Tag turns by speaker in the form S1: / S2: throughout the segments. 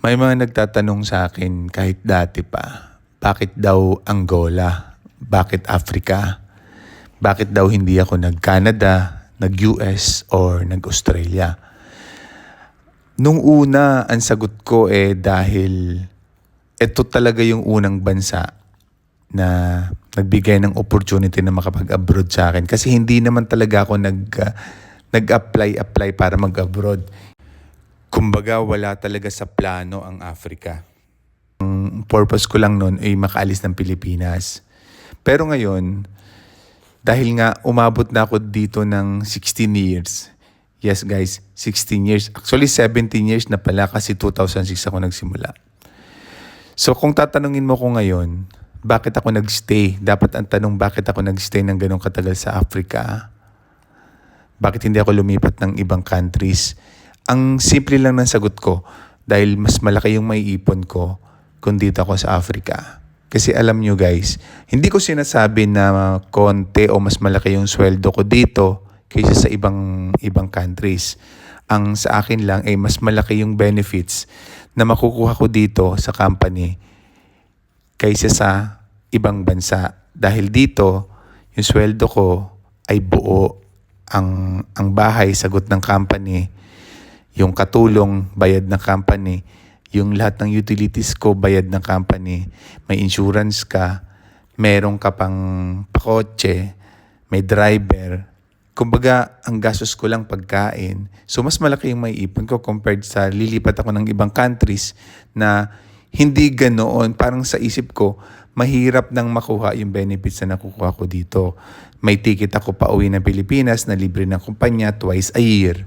S1: May mga nagtatanong sa akin kahit dati pa, bakit daw Angola? Bakit Africa? Bakit daw hindi ako nag-Canada, nag-US, or nag-Australia? Nung una, ang sagot ko eh dahil ito talaga yung unang bansa na nagbigay ng opportunity na makapag-abroad sa akin. Kasi hindi naman talaga ako nag, uh, nag-apply-apply para mag-abroad. Kumbaga, wala talaga sa plano ang Africa. Ang purpose ko lang noon ay makaalis ng Pilipinas. Pero ngayon, dahil nga umabot na ako dito ng 16 years, yes guys, 16 years. Actually, 17 years na pala kasi 2006 ako nagsimula. So kung tatanungin mo ko ngayon, bakit ako nagstay? Dapat ang tanong, bakit ako nagstay ng ganong katagal sa Africa? Bakit hindi ako lumipat ng ibang countries? Ang simple lang ng sagot ko, dahil mas malaki yung may ipon ko kung dito ako sa Africa. Kasi alam nyo guys, hindi ko sinasabi na konti o mas malaki yung sweldo ko dito kaysa sa ibang ibang countries. Ang sa akin lang ay mas malaki yung benefits na makukuha ko dito sa company kaysa sa ibang bansa. Dahil dito, yung sweldo ko ay buo. Ang, ang bahay, sagot ng company. Yung katulong, bayad ng company. Yung lahat ng utilities ko, bayad ng company. May insurance ka. Meron ka pang pakotse. May driver. Kumbaga, ang gastos ko lang pagkain. So, mas malaki yung may ipon ko compared sa lilipat ako ng ibang countries na hindi ganoon. Parang sa isip ko, mahirap nang makuha yung benefits na nakukuha ko dito. May ticket ako pa uwi ng Pilipinas na libre ng kumpanya twice a year.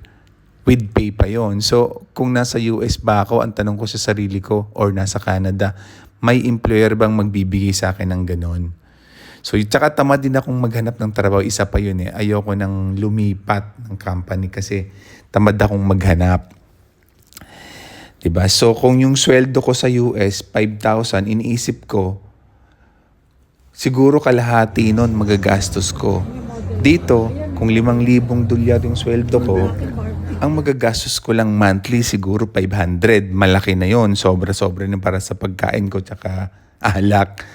S1: With pay pa yon. So, kung nasa US ba ako, ang tanong ko sa sarili ko, or nasa Canada, may employer bang magbibigay sa akin ng ganon? So, tsaka tamad din akong maghanap ng trabaho. Isa pa yun eh. Ayoko nang lumipat ng company kasi tamad akong maghanap. 'Di ba? So kung yung sweldo ko sa US 5,000, iniisip ko siguro kalahati nun magagastos ko. Dito, kung 5,000 dolyar yung sweldo ko, ang magagastos ko lang monthly siguro 500. Malaki na yon Sobra-sobra na para sa pagkain ko tsaka alak.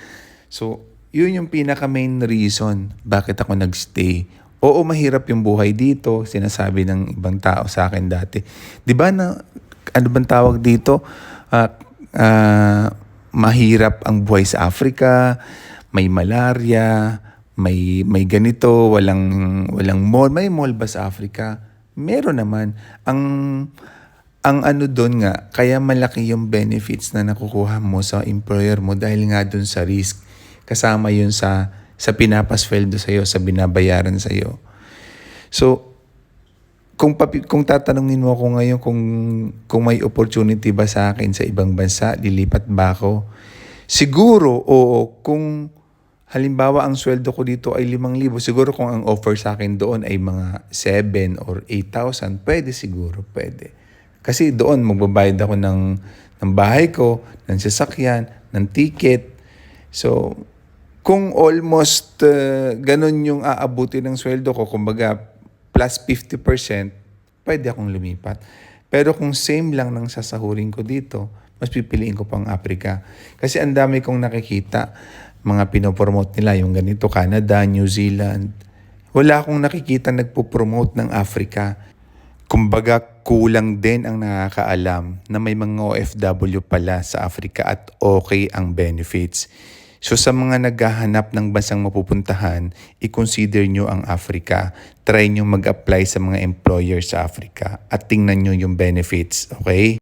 S1: So, yun yung pinaka main reason bakit ako nagstay. Oo, mahirap yung buhay dito. Sinasabi ng ibang tao sa akin dati. Di ba na ano bang tawag dito? Uh, uh, mahirap ang buhay sa Africa, may malaria, may may ganito, walang walang mall, may mall ba sa Africa? Meron naman. Ang ang ano doon nga, kaya malaki yung benefits na nakukuha mo sa employer mo dahil nga doon sa risk. Kasama yun sa sa pinapasweldo sa iyo, sa binabayaran sa iyo. So, kung papi, kung tatanungin mo ako ngayon kung kung may opportunity ba sa akin sa ibang bansa, lilipat ba ako? Siguro oo, kung halimbawa ang sweldo ko dito ay 5,000, siguro kung ang offer sa akin doon ay mga 7 or 8,000, pwede siguro, pwede. Kasi doon magbabayad ako ng ng bahay ko, ng sasakyan, ng ticket. So, kung almost uh, ganun yung aabuti ng sweldo ko, kumbaga plus 50%, pwede akong lumipat. Pero kung same lang ng sasahurin ko dito, mas pipiliin ko pang Africa. Kasi ang dami kong nakikita, mga pinopromote nila, yung ganito, Canada, New Zealand. Wala akong nakikita nagpo-promote ng Africa. Kumbaga, kulang din ang nakakaalam na may mga OFW pala sa Africa at okay ang benefits. So sa mga naghahanap ng bansang mapupuntahan, i-consider nyo ang Africa. Try nyo mag-apply sa mga employer sa Africa at tingnan nyo yung benefits, okay?